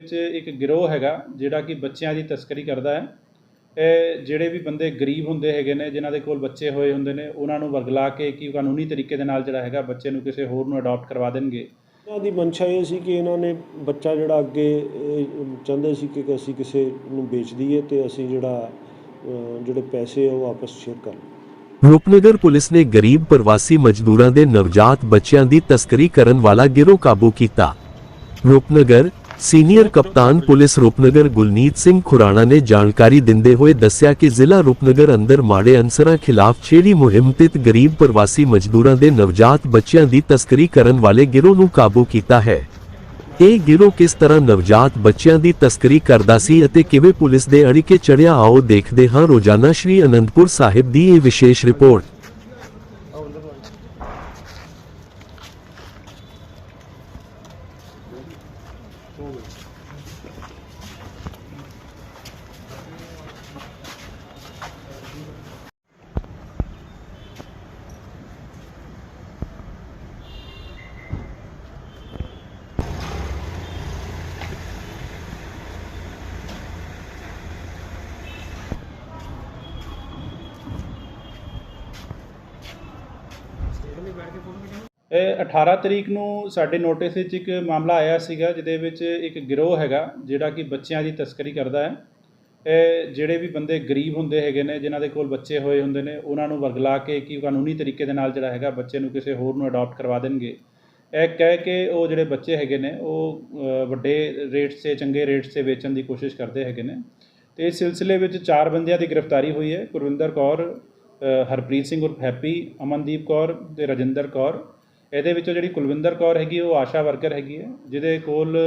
ਵਿੱਚ ਇੱਕ ਗਿਰੋਹ ਹੈਗਾ ਜਿਹੜਾ ਕਿ ਬੱਚਿਆਂ ਦੀ ਤਸਕਰੀ ਕਰਦਾ ਹੈ। ਇਹ ਜਿਹੜੇ ਵੀ ਬੰਦੇ ਗਰੀਬ ਹੁੰਦੇ ਹੈਗੇ ਨੇ ਜਿਨ੍ਹਾਂ ਦੇ ਕੋਲ ਬੱਚੇ ਹੋਏ ਹੁੰਦੇ ਨੇ ਉਹਨਾਂ ਨੂੰ ਵਰਗਲਾ ਕੇ ਕਿ ਕਾਨੂੰਨੀ ਤਰੀਕੇ ਦੇ ਨਾਲ ਜਿਹੜਾ ਹੈਗਾ ਬੱਚੇ ਨੂੰ ਕਿਸੇ ਹੋਰ ਨੂੰ ਅਡਾਪਟ ਕਰਵਾ ਦੇਣਗੇ। ਇਹਨਾਂ ਦੀ ਮਨਸ਼ਾ ਇਹ ਸੀ ਕਿ ਇਹਨਾਂ ਨੇ ਬੱਚਾ ਜਿਹੜਾ ਅੱਗੇ ਚਾਹੁੰਦੇ ਸੀ ਕਿ ਅਸੀਂ ਕਿਸੇ ਨੂੰ ਵੇਚ ਦਈਏ ਤੇ ਅਸੀਂ ਜਿਹੜਾ ਜਿਹੜੇ ਪੈਸੇ ਆ ਉਹ ਆਪਸ ਸ਼ੇਅਰ ਕਰ ਰੂਪਨਗਰ ਪੁਲਿਸ ਨੇ ਗਰੀਬ ਪ੍ਰਵਾਸੀ ਮਜ਼ਦੂਰਾਂ ਦੇ ਨਵਜਾਤ ਬੱਚਿਆਂ ਦੀ ਤਸਕਰੀ ਕਰਨ ਵਾਲਾ ਗਿਰੋਹ ਕਾਬੂ ਕੀਤਾ। ਰੂਪਨਗਰ ਸੀਨੀਅਰ ਕਪਤਾਨ ਪੁਲਿਸ ਰੂਪਨਗਰ ਗੁਲਨੀਤ ਸਿੰਘ ਖੁਰਾਣਾ ਨੇ ਜਾਣਕਾਰੀ ਦਿੰਦੇ ਹੋਏ ਦੱਸਿਆ ਕਿ ਜ਼ਿਲ੍ਹਾ ਰੂਪਨਗਰ ਅੰਦਰ ਮਾੜੇ ਅਨਸਰਾਂ ਖਿਲਾਫ ਛੇੜੀ ਮੁਹਿੰਮ ਤਹਿਤ ਗਰੀਬ ਪ੍ਰਵਾਸੀ ਮਜ਼ਦੂਰਾਂ ਦੇ ਨਵਜਾਤ ਬੱਚਿਆਂ ਦੀ ਤਸਕਰੀ ਕਰਨ ਵਾਲੇ ਗਿਰੋਹ ਨੂੰ ਕਾਬੂ ਕੀਤਾ ਹੈ। ਇਹ ਗਿਰੋਹ ਕਿਸ ਤਰ੍ਹਾਂ ਨਵਜਾਤ ਬੱਚਿਆਂ ਦੀ ਤਸਕਰੀ ਕਰਦਾ ਸੀ ਅਤੇ ਕਿਵੇਂ ਪੁਲਿਸ ਦੇ ਅੜਿੱਕੇ ਚੜਿਆ ਆਓ ਦੇਖਦੇ ਹਾਂ। ਰੋਜ਼ਾਨਾ ਸ਼੍ਰੀ ਅਨੰਦਪੁਰ ਸਾਹਿਬ ਦੀ ਇਹ ਵਿਸ਼ੇਸ਼ ਰਿਪੋਰਟ। ਇਹ 18 ਤਰੀਕ ਨੂੰ ਸਾਡੇ ਨੋਟਿਸ ਵਿੱਚ ਇੱਕ ਮਾਮਲਾ ਆਇਆ ਸੀਗਾ, ਜਿਹਦੇ ਵਿੱਚ ਇੱਕ ਗਿਰੋਹ ਹੈਗਾ, ਜਿਹੜਾ ਕਿ ਬੱਚਿਆਂ ਦੀ ਤਸਕਰੀ ਕਰਦਾ ਹੈ। ਇਹ ਜਿਹੜੇ ਵੀ ਬੰਦੇ ਗਰੀਬ ਹੁੰਦੇ ਹੈਗੇ ਨੇ, ਜਿਨ੍ਹਾਂ ਦੇ ਕੋਲ ਬੱਚੇ ਹੋਏ ਹੁੰਦੇ ਨੇ, ਉਹਨਾਂ ਨੂੰ ਵਰਗਲਾ ਕੇ ਕਿ ਕਾਨੂੰਨੀ ਤਰੀਕੇ ਦੇ ਨਾਲ ਜਿਹੜਾ ਹੈਗਾ ਬੱਚੇ ਨੂੰ ਕਿਸੇ ਹੋਰ ਨੂੰ ਅਡਾਪਟ ਕਰਵਾ ਦੇਣਗੇ। ਇਹ ਕਹਿ ਕੇ ਉਹ ਜਿਹੜੇ ਬੱਚੇ ਹੈਗੇ ਨੇ, ਉਹ ਵੱਡੇ ਰੇਟਸ 'ਤੇ, ਚੰਗੇ ਰੇਟਸ 'ਤੇ ਵੇਚਣ ਦੀ ਕੋਸ਼ਿਸ਼ ਕਰਦੇ ਹੈਗੇ ਨੇ। ਤੇ ਇਸ ਸਿਲਸਿਲੇ ਵਿੱਚ ਚਾਰ ਬੰਦਿਆਂ ਦੀ ਗ੍ਰਿਫਤਾਰੀ ਹੋਈ ਹੈ। ਗੁਰਵਿੰਦਰ ਕੌਰ ਹਰਪ੍ਰੀਤ ਸਿੰਘ ਉਰਫ ਹੈਪੀ, ਅਮਨਦੀਪ ਕੌਰ ਤੇ ਰਜਿੰਦਰ ਕੌਰ। ਇਹਦੇ ਵਿੱਚੋਂ ਜਿਹੜੀ ਕੁਲਵਿੰਦਰ ਕੌਰ ਹੈਗੀ, ਉਹ ਆਸ਼ਾ ਵਰਕਰ ਹੈਗੀ ਹੈ, ਜਿਹਦੇ ਕੋਲ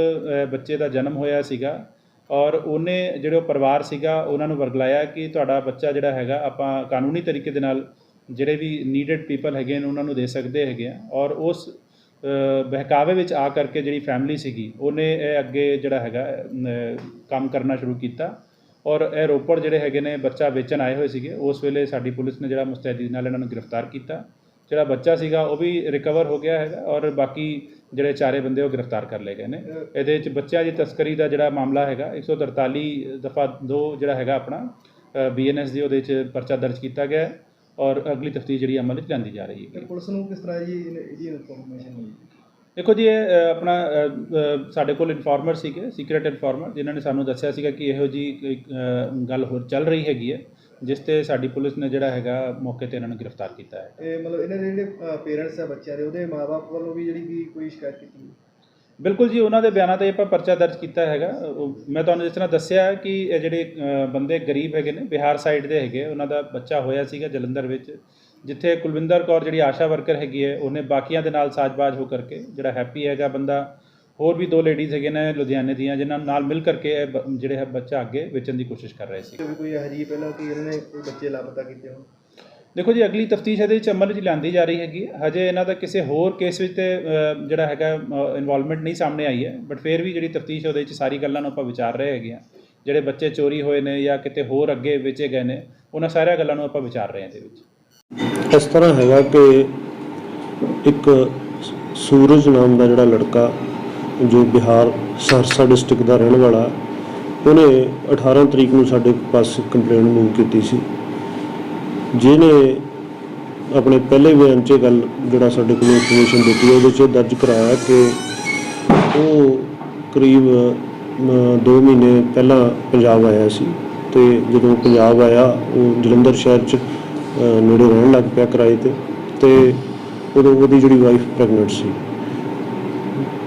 ਬੱਚੇ ਦਾ ਜਨਮ ਹੋਇਆ ਸੀਗਾ। ਔਰ ਉਹਨੇ ਜਿਹੜੇ ਉਹ ਪਰਿਵਾਰ ਸੀਗਾ, ਉਹਨਾਂ ਨੂੰ ਵਰਗਲਾਇਆ ਕਿ ਤੁਹਾਡਾ ਬੱਚਾ ਜਿਹੜਾ ਹੈਗਾ, ਆਪਾਂ ਕਾਨੂੰਨੀ ਤਰੀਕੇ ਦੇ ਨਾਲ ਜਿਹੜੇ ਵੀ ਨੀਡਡ ਪੀਪਲ ਹੈਗੇ ਨੇ, ਉਹਨਾਂ ਨੂੰ ਦੇ ਸਕਦੇ ਹੈਗੇ ਆ। ਔਰ ਉਸ ਬਹਿਕਾਵੇ ਵਿੱਚ ਆ ਕਰਕੇ ਜਿਹੜੀ ਫੈਮਿਲੀ ਸੀਗੀ, ਉਹਨੇ ਇਹ ਅੱਗੇ ਜਿਹੜਾ ਹੈਗਾ ਕੰਮ ਕਰਨਾ ਸ਼ੁਰੂ ਕੀਤਾ। ਔਰ ਇਹ ਰੋਪੜ ਜਿਹੜੇ ਹੈਗੇ ਨੇ ਬੱਚਾ ਵੇਚਣ ਆਏ ਹੋਏ ਸੀਗੇ, ਉਸ ਵੇਲੇ ਸਾਡੀ ਪੁਲਿਸ ਨੇ ਜਿਹੜਾ ਮੁਸਤੈਦੀ ਨਾਲ ਇਹਨਾਂ ਨੂੰ ਗ੍ਰਿਫਤਾਰ ਕੀਤਾ। ਜਿਹੜਾ ਬੱਚਾ ਸੀਗਾ, ਉਹ ਵੀ ਰਿਕਵਰ ਹੋ ਗਿਆ ਹੈਗਾ ਔਰ ਬਾਕੀ ਜਿਹੜੇ ਚਾਰੇ ਬੰਦੇ ਉਹ ਗ੍ਰਿਫਤਾਰ ਕਰ ਲਏ ਗਏ ਨੇ। ਇਹਦੇ ਵਿੱਚ ਬੱਚਿਆਂ ਦੀ ਤਸਕਰੀ ਦਾ ਜਿਹੜਾ ਮਾਮਲਾ ਹੈਗਾ 143 ਦਫਾ 2 ਜਿਹੜਾ ਹੈਗਾ ਆਪਣਾ ਬੀਐਨਐਸ ਦੀ ਉਹਦੇ ਵਿੱਚ ਪਰਚਾ ਦਰਜ ਕੀਤਾ ਗਿਆ ਔਰ ਅਗਲੀ ਤਫਤੀਸ਼ ਜਿਹੜੀ ਅਮਲ ਵਿੱਚ ਲਿਆਂਦੀ ਜਾ ਰਹੀ ਹੈ। ਪੁਲਿਸ ਨੂੰ ਕਿਸ ਤਰ੍ਹਾਂ ਜੀ ਇਹਦੀ ਇਨਫੋਰਮੇਸ਼ਨ ਮਿਲੀ? ਦੇਖੋ ਜੀ ਇਹ ਅ, ਆਪਣਾ ਅ, ਅ, ਸਾਡੇ ਕੋਲ ਇਨਫਾਰਮਰ ਸੀਗੇ ਸੀਕ੍ਰੀਟ ਇਨਫਾਰਮਰ ਜਿਨ੍ਹਾਂ ਨੇ ਸਾਨੂੰ ਦੱਸਿਆ ਸੀਗਾ ਕਿ ਇਹੋ ਜੀ ਅ, ਗੱਲ ਹੋਰ ਚੱਲ ਰਹੀ ਹੈਗੀ ਹੈ ਜਿਸ ਤੇ ਸਾਡੀ ਪੁਲਿਸ ਨੇ ਜਿਹੜਾ ਹੈਗਾ ਮੌਕੇ ਤੇ ਇਹਨਾਂ ਨੂੰ ਗ੍ਰਿਫਤਾਰ ਕੀਤਾ ਹੈ। ਇਹ ਮਤਲਬ ਇਹਨਾਂ ਦੇ ਜਿਹੜੇ ਪੇਰੈਂਟਸ ਆ ਬੱਚਿਆਂ ਦੇ ਉਹਦੇ ਮਾਪੇ ਵੱਲੋਂ ਵੀ ਜਿਹੜੀ ਵੀ ਕੋਈ ਸ਼ਿਕਾਇਤ ਕੀਤੀ ਬਿਲਕੁਲ ਜੀ ਉਹਨਾਂ ਦੇ ਬਿਆਨਾਂ ਤੇ ਆਪਾਂ ਪਰਚਾ ਦਰਜ ਕੀਤਾ ਹੈਗਾ। ਉਹ- ਮੈਂ ਤੁਹਾਨੂੰ ਜਿਸ ਤਰ੍ਹਾਂ ਦੱਸਿਆ ਕਿ ਇਹ ਜਿਹੜੇ ਅ, ਬੰਦੇ ਗਰੀਬ ਹੈਗੇ ਨੇ ਬਿਹਾਰ ਸਾਈਡ ਦੇ ਹੈਗੇ ਉਹਨਾਂ ਦਾ ਬੱਚਾ ਹੋਇਆ ਸੀਗਾ ਜਲੰਧਰ ਵਿੱਚ। ਜਿੱਥੇ ਕੁਲਵਿੰਦਰ ਕੌਰ ਜਿਹੜੀ ਆਸ਼ਾ ਵਰਕਰ ਹੈਗੀ ਹੈ ਉਹਨੇ ਬਾਕੀਆਂ ਦੇ ਨਾਲ ਸਾਜ਼ਬਾਜ਼ ਹੋ ਕਰਕੇ ਜਿਹੜਾ ਹੈਪੀ ਹੈਗਾ ਬੰਦਾ ਹੋਰ ਵੀ ਦੋ ਲੇਡੀਜ਼ ਹੈਗੇ ਨੇ ਲੁਧਿਆਣੇ ਦੀਆਂ ਜਿਨ੍ਹਾਂ ਨਾਲ ਮਿਲ ਕਰਕੇ ਇਹ ਬ- ਜਿਹੜੇ ਹੈ ਬੱਚਾ ਅੱਗੇ ਵੇਚਣ ਦੀ ਕੋਸ਼ਿਸ਼ ਕਰ ਰਹੇ ਸੀ। ਵੀ ਕੋਈ ਇਹੋ ਜਿਹੀ ਪਹਿਲਾਂ ਕਿ ਇਹਨਾਂ ਨੇ ਕੋਈ ਬੱਚੇ ਲਾਪਤਾ ਕੀਤੇ ਹੋਣ? ਦੇਖੋ ਜੀ ਅਗਲੀ ਤਫਤੀਸ਼ ਇਹਦੇ ਵਿੱਚ ਅਮਲ ਵਿੱਚ ਲਿਆਂਦੀ ਜਾ ਰਹੀ ਹੈਗੀ। ਹੈ। ਹਜੇ ਇਹਨਾਂ ਦਾ ਕਿਸੇ ਹੋਰ ਕੇਸ ਵਿੱਚ ਤੇ ਅ, ਜਿਹੜਾ ਹੈਗਾ ਇਨਵੋਲਵਮੈਂਟ ਨਹੀਂ ਸਾਹਮਣੇ ਆਈ ਹੈ। ਬਟ ਫਿਰ ਵੀ ਜਿਹੜੀ ਤਫਤੀਸ਼ ਉਹਦੇ ਵਿੱਚ ਸਾਰੀ ਗੱਲਾਂ ਨੂੰ ਆਪਾਂ ਵਿਚਾਰ ਰਹੇ ਹੈਗੇ ਆ ਜਿਹੜੇ ਬੱਚੇ ਚੋਰੀ ਹੋਏ ਨੇ ਜਾਂ ਕਿਤੇ ਹੋਰ ਅੱਗੇ ਵੇਚੇ ਗਏ ਨੇ ਉਹਨਾਂ ਸਾਰੀਆਂ ਗੱਲਾਂ ਨੂੰ ਆਪਾਂ ਵਿਚਾਰ ਰਹੇ ਹਾਂ ਇਹਦੇ ਵਿੱਚ। ਇਸ ਤਰ੍ਹਾਂ ਹੈਗਾ ਕਿ ਇੱਕ ਸੂਰਜ ਨਾਮ ਦਾ ਜਿਹੜਾ ਲੜਕਾ ਜੋ ਬਿਹਾਰ ਸਰਸਾ ਡਿਸਟ੍ਰਿਕਟ ਦਾ ਰਹਿਣ ਵਾਲਾ, ਉਹਨੇ 18 ਤਰੀਕ ਨੂੰ ਸਾਡੇ ਪਾਸ ਕੰਪਲੇਂਟ ਮੂਵ ਕੀਤੀ ਸੀ। ਜਿਹਨੇ ਆਪਣੇ ਪਹਿਲੇ ਬਿਆਨ 'ਚ ਗੱਲ ਜਿਹੜਾ ਸਾਡੇ ਕੋਲ ਇਨਫੋਰਮੇਸ਼ਨ ਦਿੱਤੀ ਉਹਦੇ 'ਚ ਦਰਜ ਕਰਾਇਆ ਕਿ ਉਹ ਕਰੀਬ 2 ਮਹੀਨੇ ਪਹਿਲਾਂ ਪੰਜਾਬ ਆਇਆ ਸੀ ਤੇ ਜਦੋਂ ਪੰਜਾਬ ਆਇਆ, ਉਹ ਜਲੰਧਰ ਸ਼ਹਿਰ 'ਚ ਨੇੜੇ ਰਹਿਣ ਲੱਗ ਪਿਆ ਕਿਰਾਏ ਤੇ ਤੇ ਉਦੋਂ ਉਹਦੀ ਜਿਹੜੀ ਵਾਈਫ ਪ੍ਰੈਗਨੈਂਟ ਸੀ।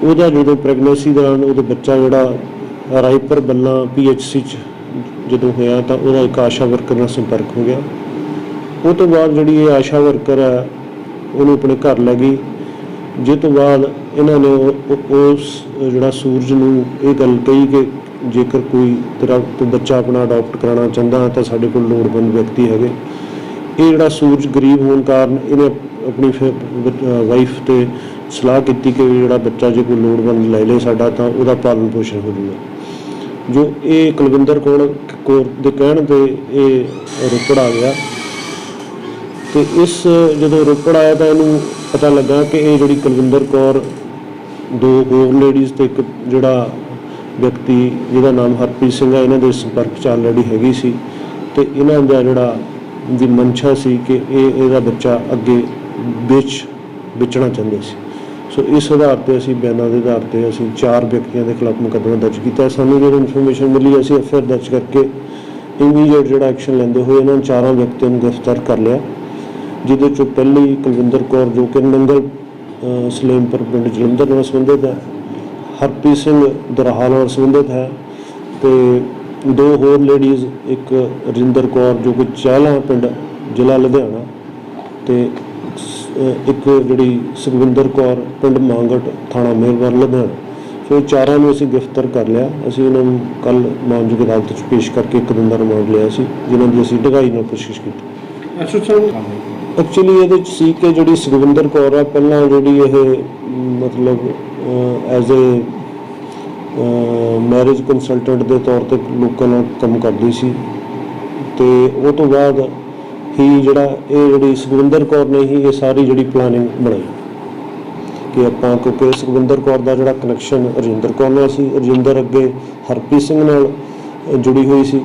ਉਹਦਾ ਜਦੋਂ ਪ੍ਰੈਗਨੈਂਸੀ ਦੌਰਾਨ ਉਹਦਾ ਬੱਚਾ ਜਿਹੜਾ ਰਾਏਪੁਰ ਬੱਲਾ ਪੀਐਚਸੀ 'ਚ ਜਦੋਂ ਹੋਇਆ ਤਾਂ ਉਹਦਾ ਇੱਕ ਆਸ਼ਾ ਵਰਕਰ ਨਾਲ ਸੰਪਰਕ ਹੋ ਗਿਆ। ਉਹ ਤੋਂ ਬਾਅਦ ਜਿਹੜੀ ਇਹ ਆਸ਼ਾ ਵਰਕਰ ਹੈ, ਉਹਨੂੰ ਆਪਣੇ ਘਰ ਲੈ ਗਈ। ਜਿਸ ਤੋਂ ਬਾਅਦ ਇਹਨਾਂ ਨੇ ਉਸ ਜਿਹੜਾ ਸੂਰਜ ਨੂੰ ਇਹ ਗੱਲ ਕਹੀ ਕਿ ਜੇਕਰ ਕੋਈ ਤੇਰਾ, ਤੂੰ ਬੱਚਾ ਆਪਣਾ ਅਡਾਪਟ ਕਰਾਉਣਾ ਚਾਹੁੰਦਾ ਤਾਂ ਸਾਡੇ ਕੋਲ ਲੋੜਵੰਦ ਵਿਅਕਤੀ ਹੈਗੇ। ਇਹ ਜਿਹੜਾ ਸੂਰਜ ਗਰੀਬ ਹੋਣ ਕਾਰਨ ਇਹਨੇ ਆਪਣੀ ਵਾਈਫ ਤੇ ਸਲਾਹ ਕੀਤੀ ਕਿ ਜਿਹੜਾ ਬੱਚਾ ਜੇ ਕੋਈ ਲੋੜਵੰਦ ਲੈ ਲੇ ਸਾਡਾ ਤਾਂ ਉਹਦਾ ਪਾਲਣ ਪੋਸ਼ਣ ਹੋ ਜਾਊਗਾ ਜੋ ਇਹ ਕੁਲਵਿੰਦਰ ਕੌਰ ਕੌਰ ਦੇ ਕਹਿਣ ਤੇ ਇਹ ਰੋਪੜ ਆ ਗਿਆ। ਤੇ ਇਸ ਜਦੋਂ ਰੋਪੜ ਆਇਆ ਤਾਂ ਇਹਨੂੰ ਪਤਾ ਲੱਗਾ ਕਿ ਇਹ ਜਿਹੜੀ ਕੁਲਵਿੰਦਰ ਕੌਰ ਦੋ ਹੋਰ ਲੇਡੀਜ਼ ਤੇ ਇੱਕ ਜਿਹੜਾ ਵਿਅਕਤੀ ਜਿਹਦਾ ਨਾਮ ਹਰਪ੍ਰੀਤ ਸਿੰਘ ਹੈ ਇਹਨਾਂ ਦੇ ਸੰਪਰਕ ਚ ਆਲਰੇਡੀ ਹੈਗੀ ਸੀ। ਤੇ ਇਹਨਾਂ ਦਾ ਜਿਹੜਾ ਦੀ ਮਨਸ਼ਾ ਸੀ ਕਿ ਇਹ ਇਹਦਾ ਬੱਚਾ ਅੱਗੇ ਵੇਚ ਵੇਚਣਾ ਚਾਹੁੰਦੇ ਸੀ। ਸੋ ਇਸ ਆਧਾਰ ਤੇ ਅਸੀਂ ਬਿਆਨਾਂ ਦੇ ਆਧਾਰ ਤੇ ਅਸੀਂ ਚਾਰ ਵਿਅਕਤੀਆਂ ਦੇ ਖਿਲਾਫ ਮੁਕੱਦਮਾ ਦਰਜ ਕੀਤਾ। ਸਾਨੂੰ ਜਿਹੜੀ ਇਨਫੋਰਮੇਸ਼ਨ ਮਿਲੀ, ਅਸੀਂ ਐਫਆਈਆਰ ਦਰਜ ਕਰਕੇ ਇਮੀਡੀਏਟ ਜਿਹੜਾ ਐਕਸ਼ਨ ਲੈਂਦੇ ਹੋਏ ਇਹਨਾਂ ਚਾਰਾਂ ਵਿਅਕਤੀਆਂ ਨੂੰ ਗ੍ਰਿਫਤਾਰ ਕਰ ਲਿਆ, ਜਿਹਦੇ ਚੋਂ ਪਹਿਲੀ ਕੁਲਵਿੰਦਰ ਕੌਰ ਜੋ ਕਿ ਨੰਗਲ ਸਲੇਮਪੁਰ ਪਿੰਡ ਜਲੰਧਰ ਨਾਲ ਸੰਬੰਧਿਤ ਹੈ। ਹਰਪ੍ਰੀਤ ਸਿੰਘ ਦਰਹਾਲ ਨਾਲ ਸੰਬੰਧਿਤ ਹੈ ਤੇ ਦੋ ਹੋਰ ਲੇਡੀਜ਼ ਇੱਕ ਰਿੰਦਰ ਕੌਰ ਜੋ ਕਿ ਚਾਹਲਾ ਪਿੰਡ ਜ਼ਿਲ੍ਹਾ ਲੁਧਿਆਣਾ ਤੇ ਇੱਕ ਜਿਹੜੀ ਸੁਖਵਿੰਦਰ ਕੌਰ ਪਿੰਡ ਮੰਗਟ ਥਾਣਾ ਮੇਰਵਾਰ ਲੁਧਿਆਣਾ। ਸੋ ਚਾਰਾਂ ਨੂੰ ਅਸੀਂ ਗ੍ਰਿਫਤਾਰ ਕਰ ਲਿਆ। ਅਸੀਂ ਇਹਨਾਂ ਨੂੰ ਕੱਲ ਮਾਨਯੋਗ ਅਦਾਲਤ 'ਚ ਪੇਸ਼ ਕਰਕੇ ਇੱਕ ਦਿਨ ਦਾ ਰਿਮਾਂਡ ਲਿਆ ਸੀ ਜਿਨ੍ਹਾਂ ਦੀ ਅਸੀਂ ਢਗਾਈ ਨਾਲ ਕੋਸ਼ਿਸ਼ ਕੀਤੀ। ਸਾਹਿਬ ਐਕਚੁਅਲੀ ਇਹਦੇ ਚ ਸੀ ਕਿ ਜਿਹੜੀ ਸੁਖਵਿੰਦਰ ਕੌਰ ਆ ਪਹਿਲਾਂ ਜਿਹੜੀ ਇਹ ਮਤਲਬ ਐਜ਼ ਅ ਮੈਰਿਜ ਕੰਸਲਟੈਂਟ ਦੇ ਤੌਰ ਤੇ ਲੋਕਾਂ ਨਾਲ ਕੰਮ ਕਰਦੀ ਸੀ ਤੇ ਉਹ ਤੋਂ ਬਾਅਦ ਹੀ ਜਿਹੜਾ ਇਹ ਜਿਹੜੀ ਸੁਖਵਿੰਦਰ ਕੌਰ ਨੇ ਹੀ ਇਹ ਸਾਰੀ ਜਿਹੜੀ ਪਲਾਨਿੰਗ ਬਣਾਈ। ਕਿ ਆਪਾਂ ਕਿਉਂਕਿ ਸੁਖਵਿੰਦਰ ਕੌਰ ਦਾ ਜਿਹੜਾ ਕਨੈਕਸ਼ਨ ਰਜਿੰਦਰ ਕੌਰ ਨਾਲ ਸੀ, ਰਜਿੰਦਰ ਅੱਗੇ ਹਰਪ੍ਰੀਤ ਸਿੰਘ ਨਾਲ ਜੁੜੀ ਹੋਈ ਸੀ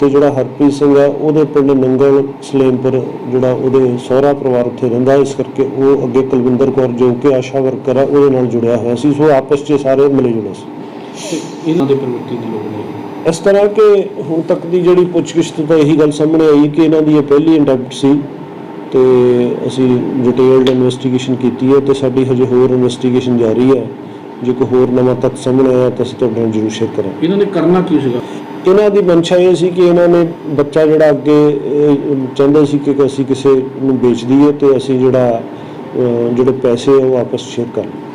ਤੇ ਜਿਹੜਾ ਹਰਪ੍ਰੀਤ ਸਿੰਘ ਆ, ਉਹਦੇ ਪਿੰਡ ਨੰਗਲ ਸਲੇਮਪੁਰ ਜਿਹੜਾ ਉਹਦੇ ਸਹੁਰਾ ਪਰਿਵਾਰ ਉੱਥੇ ਰਹਿੰਦਾ, ਇਸ ਕਰਕੇ ਉਹ ਅੱਗੇ ਕੁਲਵਿੰਦਰ ਕੌਰ ਜੋ ਕਿ ਆਸ਼ਾ ਵਰਕਰ ਆ, ਉਹਦੇ ਨਾਲ ਜੁੜਿਆ ਹੋਇਆ ਸੀ। ਸੋ ਆਪਸ 'ਚ ਸਾਰੇ ਮਿਲੇ ਜੁਲੇ ਸੀ। ਇਹਨਾਂ ਦੇ ਪ੍ਰਵਿਰਤੀ ਦੀ ਲੋੜ ਨਹੀਂ। ਇਸ ਤਰ੍ਹਾਂ ਕਿ ਹੁਣ ਤੱਕ ਦੀ ਜਿਹੜੀ ਪੁੱਛਗਿੱਛ ਤੋਂ ਤਾਂ ਇਹੀ ਗੱਲ ਸਾਹਮਣੇ ਆਈ ਕਿ ਇਹਨਾਂ ਦੀ ਇਹ ਪਹਿਲੀ ਇੰਡਕਟ ਸੀ ਤੇ ਅਸੀਂ ਡਿਟੇਲਡ ਇਨਵੈਸਟੀਗੇਸ਼ਨ ਕੀਤੀ ਹੈ ਤੇ ਸਾਡੀ ਹਜੇ ਹੋਰ ਇਨਵੈਸਟੀਗੇਸ਼ਨ ਜਾਰੀ ਹੈ। ਜੇ ਕੋਈ ਹੋਰ ਨਵਾਂ ਤੱਥ ਸਾਹਮਣੇ ਆਇਆ ਤਾਂ ਅਸੀਂ ਤੁਹਾਡੇ ਨਾਲ ਜ਼ਰੂਰ ਸ਼ੇਅਰ ਕਰਾਂਗੇ। ਇਹਨਾਂ ਨੇ ਕਰਨਾ ਕੀ ਸੀਗਾ? ਇਹਨਾਂ ਦੀ ਮਨਸ਼ਾ ਇਹ ਸੀ ਕਿ ਇਹਨਾਂ ਨੇ ਬੱਚਾ ਜਿਹੜਾ ਅੱਗੇ ਇਹ, ਚਾਹੁੰਦੇ ਸੀ ਕਿ ਅਸੀਂ ਕਿਸੇ ਨੂੰ ਵੇਚ ਦਈਏ ਤੇ ਅਸੀਂ ਜਿਹੜਾ ਅਹ, ਜਿਹੜੇ ਪੈਸੇ ਆ ਉਹ ਆਪਸ ਸ਼ੇਅਰ ਕਰ ਲਈਏ।